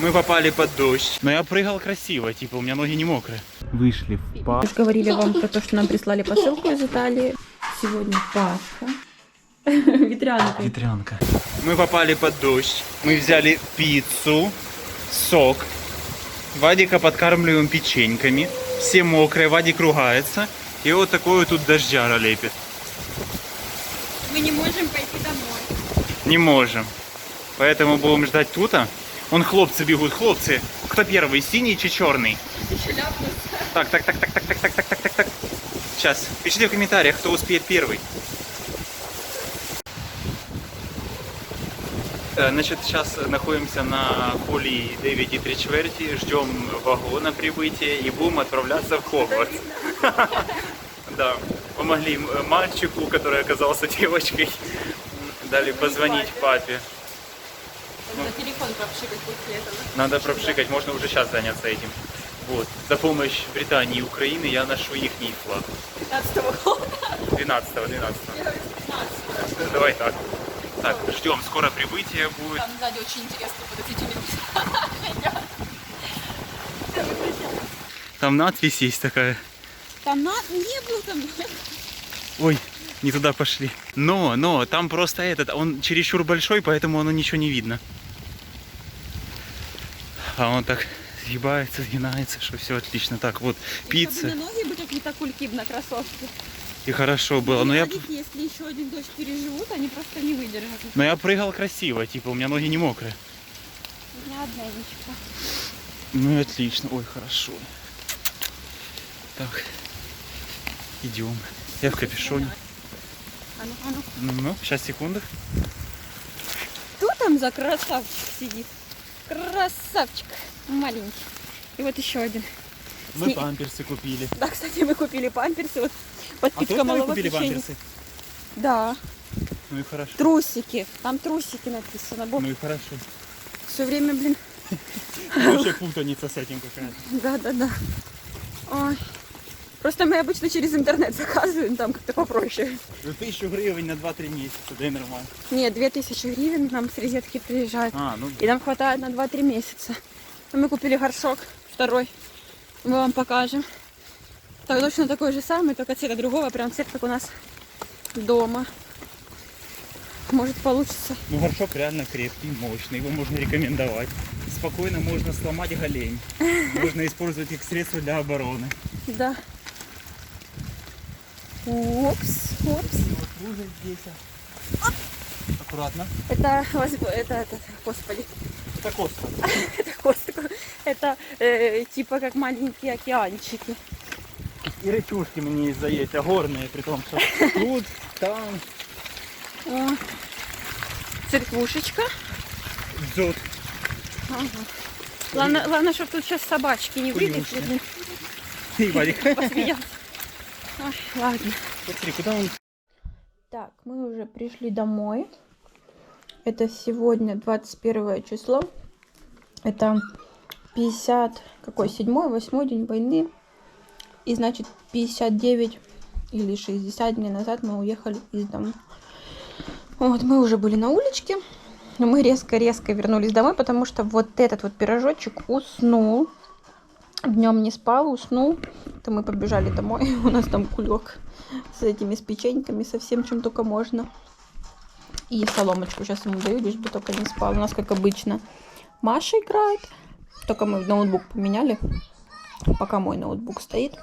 Мы попали под дождь. Но я прыгал красиво, типа у меня ноги не мокрые. Вышли в же говорили вам про то, что нам прислали посылку из Италии. Сегодня Пасха. Ветрянка. Ветрянка. Мы попали под дождь. Мы взяли пиццу, сок. Вадика подкармливаем печеньками. Все мокрые, Вадик ругается. И вот такой вот тут дождяра лепит. Мы не можем пойти домой. Не можем. Поэтому будем ждать тута. Вон хлопцы бегут, хлопцы. Кто первый, синий чи черный? Так, так, так, так, так, так, так, так, так, так, так. Сейчас. Пишите в комментариях, кто успеет первый. Э, Значит, сейчас находимся на холле 9 и 3 четверти, ждем вагона прибытия и будем отправляться в Хогвартс. Да, помогли м- мальчику, который оказался девочкой, дали позвонить папе. На телефон пропшикать после этого. Надо пропшикать, можно уже сейчас заняться этим. Вот. За помощь Британии и Украины я ношу их флаг. 15 года. 12 12 Давай так. Так, ждем, скоро прибытие будет. Там сзади очень интересно, минуту. Там надпись есть такая. Там на... не был там. Ой, не туда пошли. Но, но, там просто этот, он чересчур большой, поэтому оно ничего не видно. А он так сгибается, сгинается, что все отлично. Так, вот, пицца. На ноги бы какие-то кульки на кроссовки. И хорошо было. Но я, Владики, если еще один дождь переживут, они просто не выдержат. но я прыгал красиво, типа, у меня ноги не мокрые. У меня одна ничего. Ну и отлично. Ой, хорошо. Так, идем. Я в капюшоне. А ну, а ну. Ну, ну, сейчас, секунду. Кто там за красавчик сидит? Красавчик. Маленький. И вот еще один. Мы Сни- памперсы купили. Да, кстати, мы купили памперсы. Вот А подпитка вы малого купили печенья. памперсы? Да. Ну и хорошо. Трусики. Там трусики написано. Бог, Ну и хорошо. все время, блин. Вообще путаница с этим какая-то. Да, да, да. Ой. Просто мы обычно через интернет заказываем, там как-то попроще. Ну, тысячу гривен на 2-3 месяца, да и нормально. Нет, 2000 гривен нам с розетки приезжают. А, ну И нам хватает на 2-3 месяца. Но мы купили горшок второй. Мы вам покажем. Так, точно такой же самый, только цвета другого. Прям цвет, как у нас дома. Может получится. Ну горшок реально крепкий, мощный, его можно рекомендовать. Спокойно можно сломать голень. Можно использовать их средства для обороны. Да. Опс, опс. Лужа здесь. Аккуратно. Это, это, это, господи, Это коста. это господи, это э, типа как маленькие океанчики. И речушки мне из-за есть, а горные, при том, что тут, там, О, церквушечка. дзот. Ага. Главное, главное, чтобы тут сейчас собачки не вылезли, И Вадик. посмеяться. Ой, ладно. Смотри, куда он Так, мы уже пришли домой. Это сегодня 21 число. Это 50, какой, седьмой, восьмой день войны. И значит 59 или 60 дней назад мы уехали из дома. Вот, мы уже были на уличке. Но мы резко-резко вернулись домой, потому что вот этот вот пирожочек уснул. Днем не спал, уснул. То мы побежали домой. У нас там кулек с этими с печеньками, со всем, чем только можно. И соломочку сейчас ему даю, лишь бы только не спал. У нас, как обычно, Маша играет. Только мы ноутбук поменяли. Пока мой ноутбук стоит.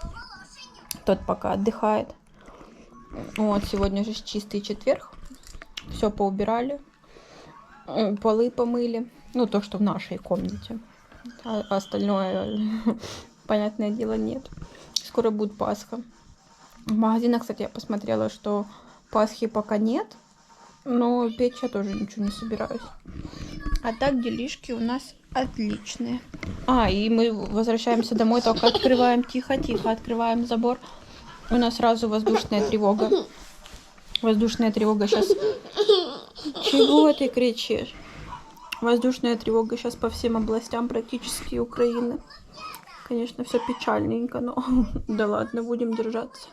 Тот пока отдыхает. Вот, сегодня же чистый четверг. Все поубирали. Полы помыли. Ну, то, что в нашей комнате. А остальное, понятное дело, нет. Скоро будет Пасха. В магазинах, кстати, я посмотрела, что Пасхи пока нет. Но печь я тоже ничего не собираюсь. А так делишки у нас отличные. А, и мы возвращаемся домой, только открываем тихо-тихо, открываем забор. У нас сразу воздушная тревога. Воздушная тревога сейчас. Чего ты кричишь? Воздушная тревога сейчас по всем областям практически Украины. Конечно, все печальненько, но да ладно, будем держаться.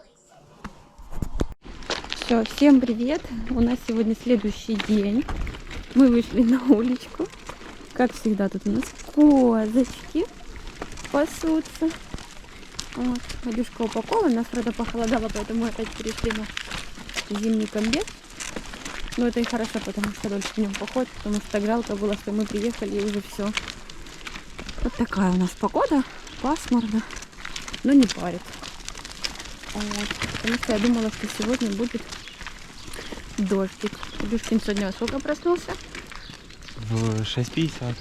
Все, всем привет. У нас сегодня следующий день. Мы вышли на уличку. Как всегда, тут у нас козочки пасутся. Вот. Вадюшка упакован. Нас, правда, похолодало, поэтому опять перешли на зимний комбет. Но это и хорошо, потому что дольше в нем походит, потому что так жалко было, что мы приехали и уже все. Вот такая у нас погода. Пасмурно, но не парит. Вот. Потому что я думала, что сегодня будет дождик. Дюшкин сегодня во сколько проснулся? В 6.50.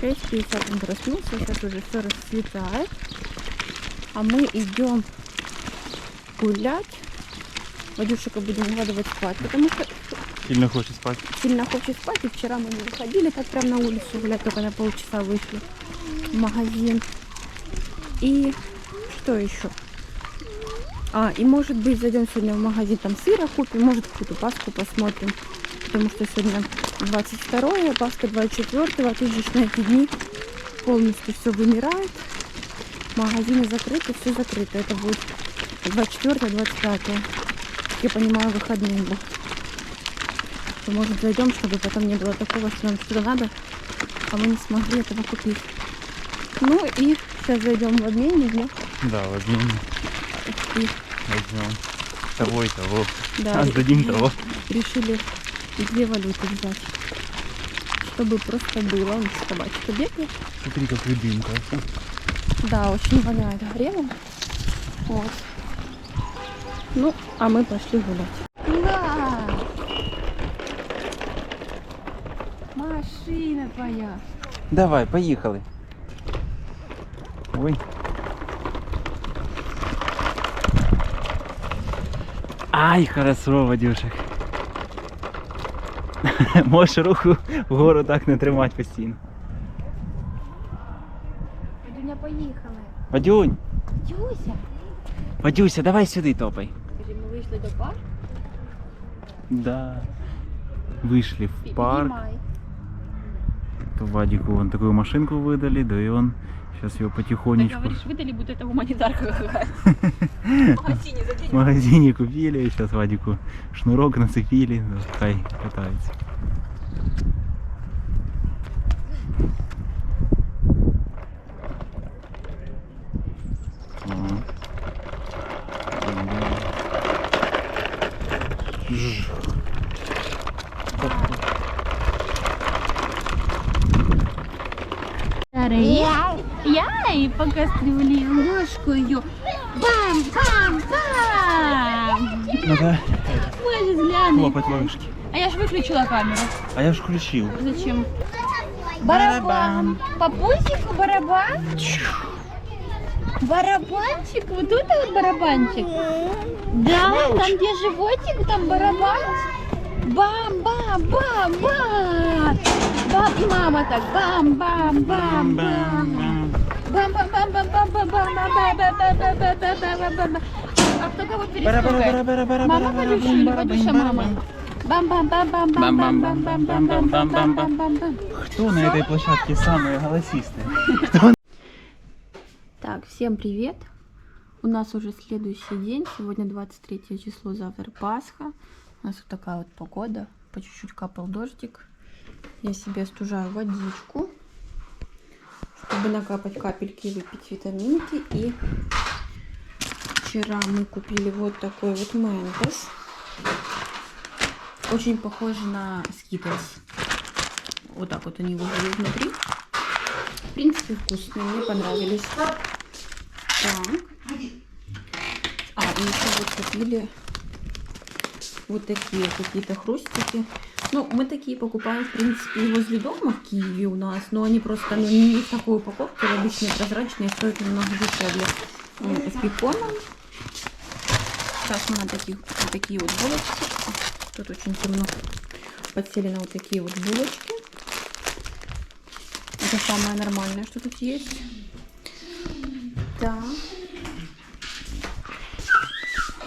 6.50 он проснулся, сейчас уже все расцветает. А мы идем гулять. Вадюшика будем укладывать спать, потому что Сильно хочет спать. сильно хочет спать. И вчера мы не выходили так прям на улицу гулять, только на полчаса вышли в магазин. И что еще? А, и может быть зайдем сегодня в магазин, там сыра купим, может какую-то паску посмотрим. Потому что сегодня 22 Пасха 24 а тут же на эти дни полностью все вымирает. Магазины закрыты, все закрыто. Это будет 24-25. Как я понимаю, выходные будут. То, может зайдем, чтобы потом не было такого, что нам что-то надо, а мы не смогли этого купить. Ну и сейчас зайдем в обменник, да? Да, возьмем. И, Возьмем. Того и того. да, сдадим того. решили две валюты взять. Чтобы просто было. Он собачка бегает. Смотри, как дымка. Да, очень воняет грелом. Вот. Ну, а мы пошли гулять. Да! Машина твоя. Давай, поїхали. Ой. Ай, хорошо, Вадюшек. Можеш руку вгору так не тримати постійно. Дуня поїхали. Вадюнь, Юся. Вадюся, давай сюди топай. Скажи, ми вийшли до парку. Да. Вышли в парк. Піднімай. То Вадику вон такую машинку выдали, да и он сейчас ее Ты потихонечку говоришь, выдали, будто это гуманитарка. В магазине за в деньги. магазине купили, сейчас Вадику шнурок нацепили, ну, хай катается. Яй, пока стрелил ножку ее. Бам, бам, бам. Надо Боже, гляни. хлопать ладошки. А я же выключила камеру. А я ж включил. Зачем? Барабан. По пузику барабан? Барабанчик? Вот тут вот барабанчик? Да, там где животик, там барабан. Бам, бам, бам, бам. Бам, и мама так. Бам, бам, бам, бам. Бам, бам, бам, бам, бам, бам, бам, бам, бам, бам, бам, бам, бам, бам, бам, бам, бам. А кто кого перестукает? Мама Вадюша или Вадюша мама? Бам, бам, бам, бам, бам, бам, бам, бам, бам, бам, бам, бам, бам, бам, бам. Кто на этой площадке самые голосистые? Так, всем привет! У нас уже следующий день, сегодня 23 число, завтра Пасха. У нас вот такая вот погода, по чуть-чуть капал дождик. Я себе остужаю водичку, чтобы накапать капельки выпить витаминки. И вчера мы купили вот такой вот ментос. Очень похож на Skittles. Вот так вот они выглядят внутри. В принципе, вкусные, мне понравились. Так. А, и еще вот купили вот такие какие-то хрустики. Ну, мы такие покупаем, в принципе, и возле дома в Киеве у нас, но они просто ну, не в такой упаковке, обычные прозрачные, стоят немного дешевле. М, С беконом. Сейчас мы на таких, вот такие вот булочки. Тут очень темно. Подсели на вот такие вот булочки. Это самое нормальное, что тут есть. Да.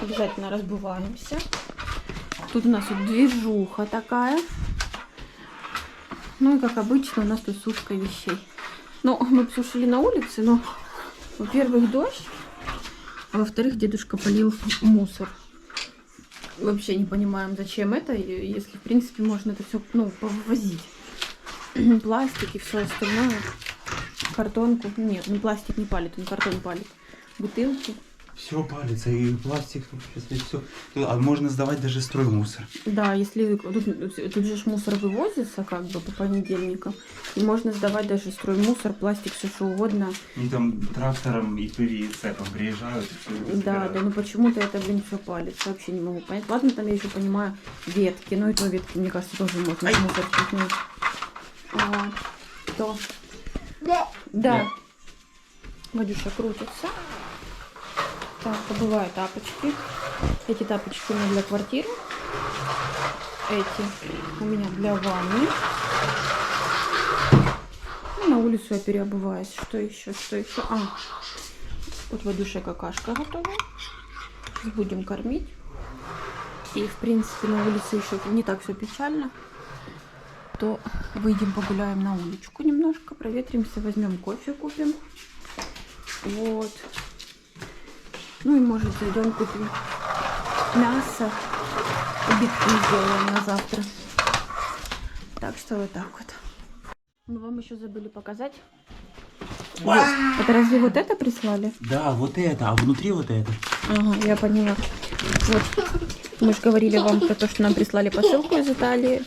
Обязательно разбываемся. Тут у нас вот движуха такая. Ну и как обычно у нас тут сушка вещей. Ну, мы сушили на улице, но, во-первых, дождь, а во-вторых, дедушка полил мусор. Вообще не понимаем, зачем это, если, в принципе, можно это все, ну, повозить. пластик и все остальное. Картонку. Нет, ну пластик не палит, он картон палит. Бутылки. Все палится, и пластик, все. А можно сдавать даже строймусор. Да, если тут, тут же ж мусор вывозится как бы по понедельникам. И можно сдавать даже строймусор, пластик, все что угодно. И там трактором и цепом приезжают. и Да, да, ну почему-то это, блин, все палится. Вообще не могу понять. Ладно, там я еще понимаю ветки. Но и то ветки, мне кажется, тоже можно в мусор кикнуть. А, то. Да. Да. Вадюша крутится. Так, добываю тапочки. Эти тапочки у меня для квартиры. Эти у меня для ванны. Ну, на улицу я переобуваюсь. Что еще? Что еще? А, вот Вадюша какашка готова. Будем кормить. И, в принципе, на улице еще не так все печально. То выйдем погуляем на уличку немножко, проветримся, возьмем кофе, купим. Вот. Ну и, может, зайдем купим мясо. И битки сделаем на завтра. Так что вот так вот. Мы вам еще забыли показать. Вот. Это разве вот это прислали? Да, вот это, а внутри вот это. Ага, я поняла. Вот. Мы же говорили вам про то, что нам прислали посылку из Италии.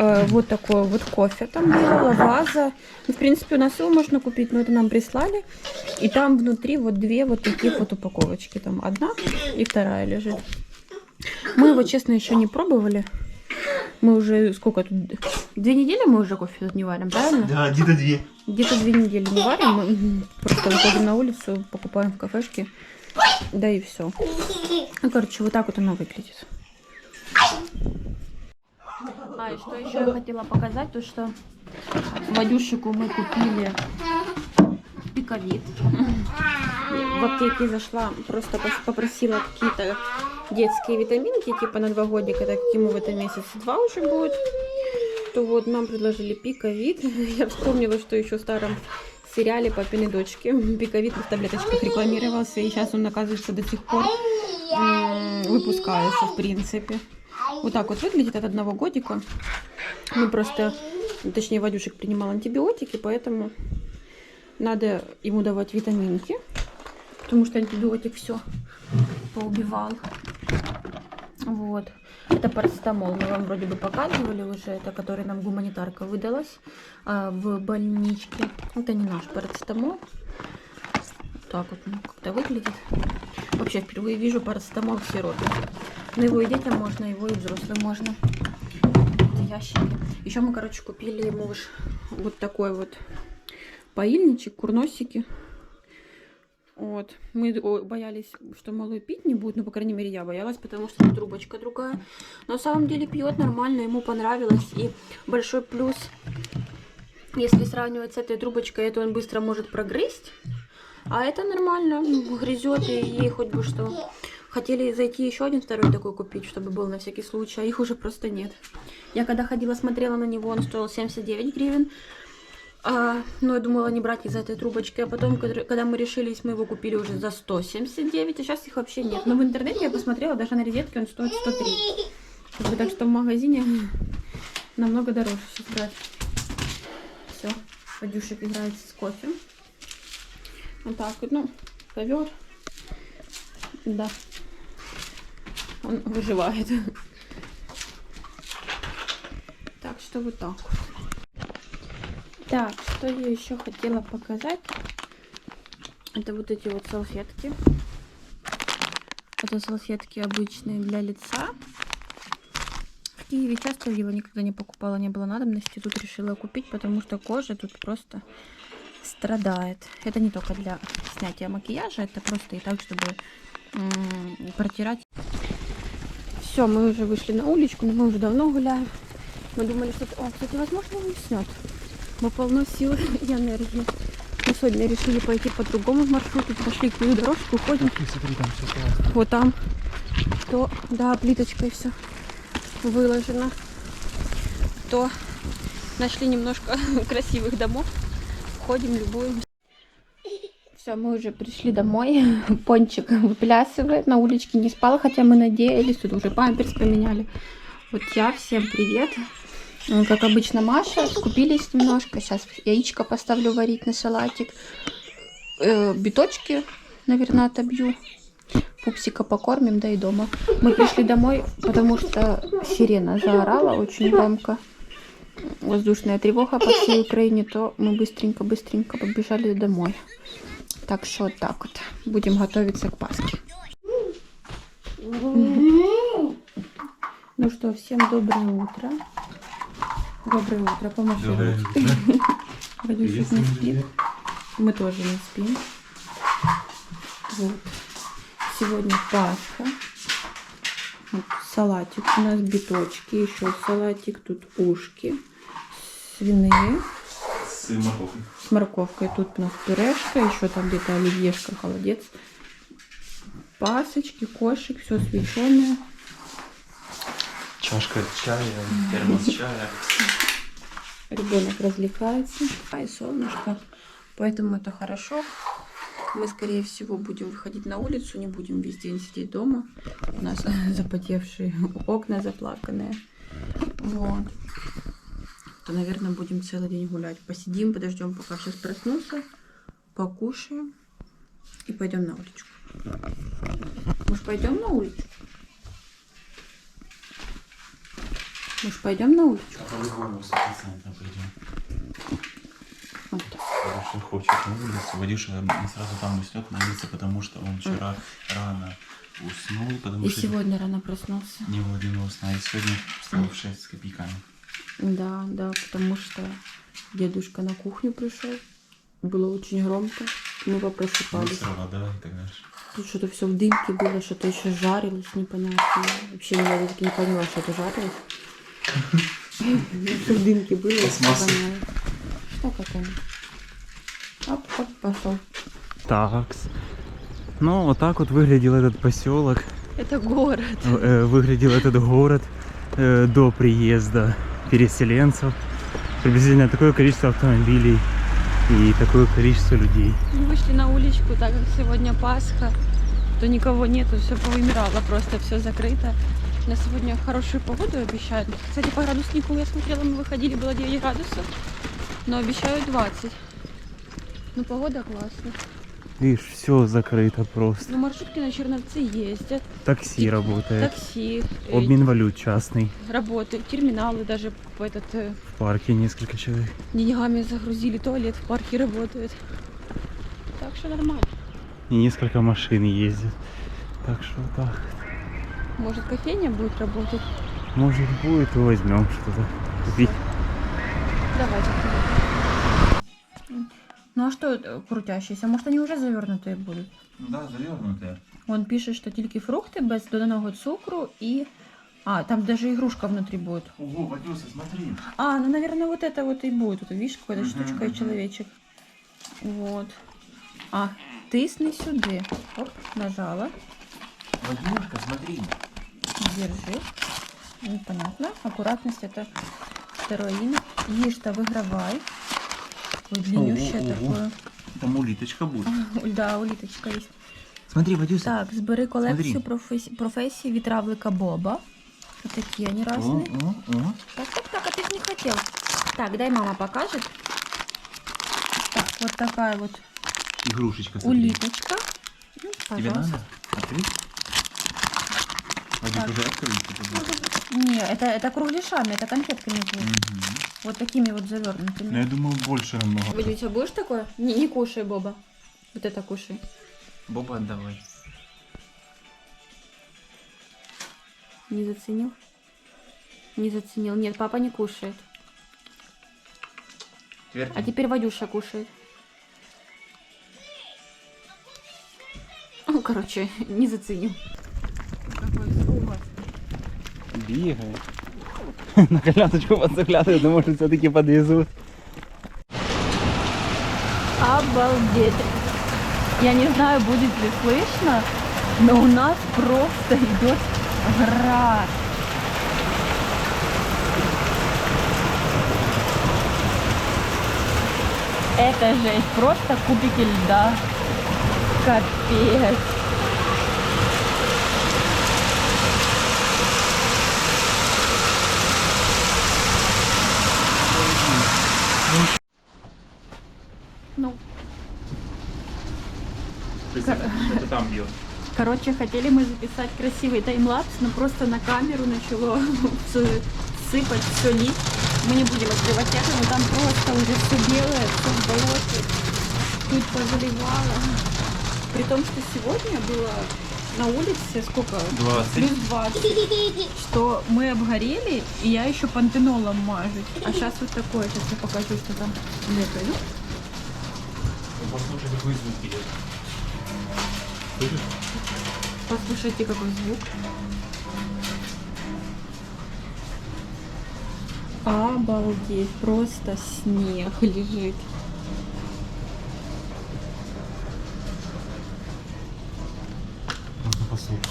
Э, вот такое вот кофе там было, ваза. Ну, В принципе, у нас его можно купить, но это нам прислали. И там внутри вот две вот таких вот упаковочки. Там одна и вторая лежит. Мы его, честно, еще не пробовали. Мы уже сколько тут? Две недели мы уже кофе тут не варим, правильно? Да, где-то две. Где-то две недели не варим, мы просто выходим на улицу, покупаем в кафешке, да и все. Ну, короче, вот так вот оно выглядит. А, и что еще я хотела показать, то что Вадюшику мы купили пиковид. В аптеке зашла, просто попросила какие-то детские витаминки, типа на два годика, так как ему в этом месяце два уже будет то вот нам предложили пиковид. Я вспомнила, что еще в старом сериале «Папины дочки» пиковид в таблеточках рекламировался, и сейчас он, оказывается, до сих пор выпускается, в принципе. Вот так вот выглядит от одного годика. Мы просто, точнее, Вадюшек принимал антибиотики, поэтому надо ему давать витаминки, потому что антибиотик все поубивал. Вот. Это парацетамол. Мы вам вроде бы показывали уже. Это который нам гуманитарка выдалась а, в больничке. Это не наш парацетамол. Так вот он как-то выглядит. Вообще впервые вижу парацетамол в сиропе. Но его и детям можно, его и взрослым можно. Ящики. Еще мы, короче, купили ему вот такой вот поильничек, курносики. Вот. Мы боялись, что малый пить не будет, ну, по крайней мере, я боялась, потому что трубочка другая. Но на самом деле пьет нормально, ему понравилось. И большой плюс, если сравнивать с этой трубочкой, это он быстро может прогрызть. А это нормально, ну, грызет, и ей хоть бы что. Хотели зайти еще один второй такой купить, чтобы был на всякий случай, а их уже просто нет. Я когда ходила, смотрела на него, он стоил 79 гривен. А, ну, я думала не брать из-за этой трубочки, а потом, когда мы решились, мы его купили уже за 179, а сейчас их вообще нет. Но в интернете я посмотрела, даже на розетке он стоит 103. Как бы, так что в магазине намного дороже сейчас брать. Все, Вадюшек играется с кофе. Вот так вот, ну, ковер. Да. Он выживает. Так что вот так вот. Так, что я еще хотела показать? Это вот эти вот салфетки. Это салфетки обычные для лица. В Киеве часто его никогда не покупала, не было надобности. Тут решила купить, потому что кожа тут просто страдает. Это не только для снятия макияжа, это просто и так, чтобы протирать. Все, мы уже вышли на уличку, но мы уже давно гуляем. Мы думали, что... О, кстати, возможно, он уснет. Мы полно сил и энергии. Мы сегодня решили пойти по другому маршруту. Пошли к дорожку, ходим. смотри, там все классно. Вот там. То, да, плиточкой все выложено. То нашли немножко красивых домов. Ходим, любуем. Все, мы уже пришли домой. Пончик выплясывает, на уличке не спал, хотя мы надеялись, тут уже памперс поменяли. Вот я, всем привет. Ну, Как обычно, Маша, скупились немножко. Сейчас яичко поставлю варить на салатик. Э, биточки, наверное, отобью. Пупсика покормим, да и дома. Мы пришли домой, потому что сирена заорала очень громко. Воздушная тревога по всей Украине, то мы быстренько-быстренько побежали домой. Так что вот так вот. Будем готовиться к Пасхе. Ну что, всем доброе утро. Доброе утро, помаши. Вадюшек не спит. Мы тоже не спим. Вот. Сегодня Пасха. Вот салатик. У нас биточки, еще салатик. Тут ушки свиные С морковкой. с морковкой. Тут у нас пюрешка, еще там где-то оливьешка, холодец. Пасочки, кошек, все свеченое. Чашка чая, термос чая. Ребенок развлекается. А и солнышко. Поэтому это хорошо. Мы, скорее всего, будем выходить на улицу, не будем весь день сидеть дома. У нас запотевшие окна заплаканные. Вот. То, наверное, будем целый день гулять. Посидим, подождем, пока сейчас проснутся, покушаем и пойдем на улицу. Может, пойдем на улицу? Может, пойдем на улицу? По-любому, 100% пойдем. Вот так. Вадюша хочет на улицу. Вадюша сразу там уснет на улице, потому что он вчера рано уснул, потому И что сегодня рано проснулся. не владел сна. И сегодня встал в 6 с копейками. Да, да, потому что дедушка на кухню пришел. Было очень громко. Мы попросыпались. Мусор, вода и так дальше. Тут что-то все в дымке было, что-то еще жарилось непонятно. Вообще я так не поняла, что это жарилось. Всё в дымке было. я не Пластмасса. поняла. Что как оно? Оп, оп, пошел. Такс. Ну, вот так вот выглядел этот поселок, Это город. э, выглядел этот город э, до приезда переселенцев. Приблизительно такое количество автомобилей и такое количество людей. Мы вышли на уличку, так как сегодня Пасха, то никого нету, все повымирало, просто все закрыто. На сегодня хорошую погоду обещают. Кстати, по градуснику я смотрела, мы выходили, было 9 градусов, но обещают 20. Ну, погода классная. Видишь, все закрыто просто. Ну, маршрутки на Черновцы ездят, Такси работает. такси, э, Обмен валют частный. работают, терминалы даже по этот э, В парке несколько человек. деньгами загрузили, туалет в парке работает. Так что нормально. И несколько машин ездит. Так что вот так. Может, кофейня будет работать? Может будет, и возьмем что-то. Купить. Давайте. Ну а что это крутящиеся? Может они уже завернутые будут? Да, завернутые. Он пише, що тільки фрукти без доданого цукру і. А, там даже игрушка внутри будет. Ого, Вадюса, смотри. А, ну, наверное, вот это вот и будет. Вот, видишь, какая-то Мгм, штучка и мгм. человечек. Вот. А, тисни сюди. Оп, нажала. Вадюшка, смотри. Держи. Ну, понятно. Аккуратность это второе имя. Ешь-то выигрывай. Ой, длиннющее Ого, ого. такое. Там улиточка будет. Да, улиточка есть. Смотри, Вадюса. Так, збери колекцію Смотри. професі... професій від равлика Боба. Вот такие они разные. о, о. Так, так, так, а ты ж не хотел. Так, дай мама покажет. Так, вот такая вот Игрушечка, смотри. улиточка. Ну, Тебе пожалуйста. надо? Открыть? Так. уже открыть. это будет. Не, это, это кругляшами, это конфетками будут. Мгм. Вот такими вот Ну, завернутыми. я думаю, больше намного. Водитель, будешь такое? Не, не кушай, Боба. Вот это кушай. Боба, отдавай. Не заценил? Не заценил. Нет, папа не кушает. А теперь Вадюша кушает. Ну, короче, не заценил. Бегает. На колясочку подзаглядывает, думаю, что все-таки подвезут. Обалдеть. Я не знаю, будет ли слышно, но у нас просто идет град. Это жесть, просто кубики льда. Капец. То есть это там бьет. Короче, хотели мы записать красивый таймлапс, но просто на камеру начало сыпать, все лить. Мы не будем открывать это, но там просто уже все белое, все в болоте. Тут позаливало. При том, что сегодня было на улице сколько? 20. Плюс 20. Что мы обгорели, и я еще пантенолом мажусь. А сейчас вот такое. Сейчас я покажу, что там. Это, ну, Послушай, какой звук идет. Слышишь? Послушайте, какой звук. Обалдеть, просто снег лежит. Можно послушать.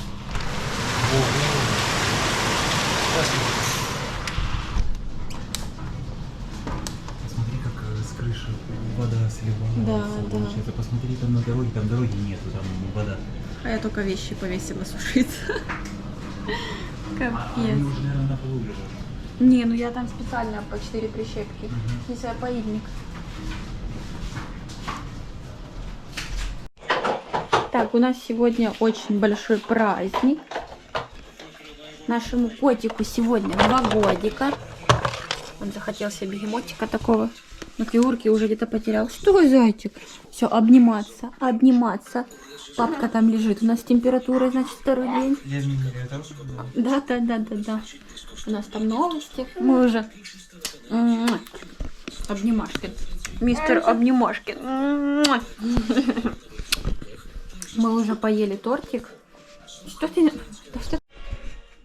Посмотри, как э, с крыши вода сливается. Да, да. получается. Посмотри, там на дороге, там дороги нету, там вода. А я только вещи повесила сушиться. А Капец. Не, ну я там специально по 4 прищепки. Если я поильник. Так, у нас сегодня очень большой праздник. Нашему котику сегодня два годика. Он захотел себе бегемотика такого. На фигурке уже где-то потерял. Что, зайчик? Все, обниматься, обниматься. Папка там лежит. У нас температура, значит, второй день. Да, да, да, да, да. У нас там новости. Мы уже... Муа. Обнимашкин. Мистер Обнимашкин. Муа. Мы уже поели тортик. Что ты... Да что...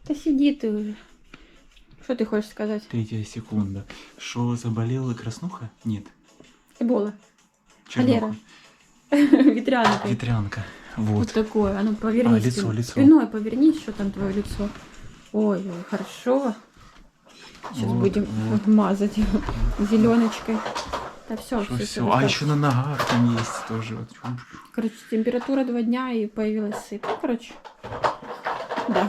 Да сиди ты уже. Что ты хочешь сказать? Третья секунда. Что, заболела краснуха? Нет. Эбола. Чернуха. Холера. Ветрянка. Ветрянка. Вот Вот. такое. А ну повернись. А, лицо, лицо. Спиной повернись, что там твое лицо. Ой, ой, хорошо. Сейчас Вот, будем вот. мазать зеленочкой. Да все, Что все? А еще на ногах там есть тоже. Вот. Короче, температура два дня и появилась сыпь. Ну, Короче, да.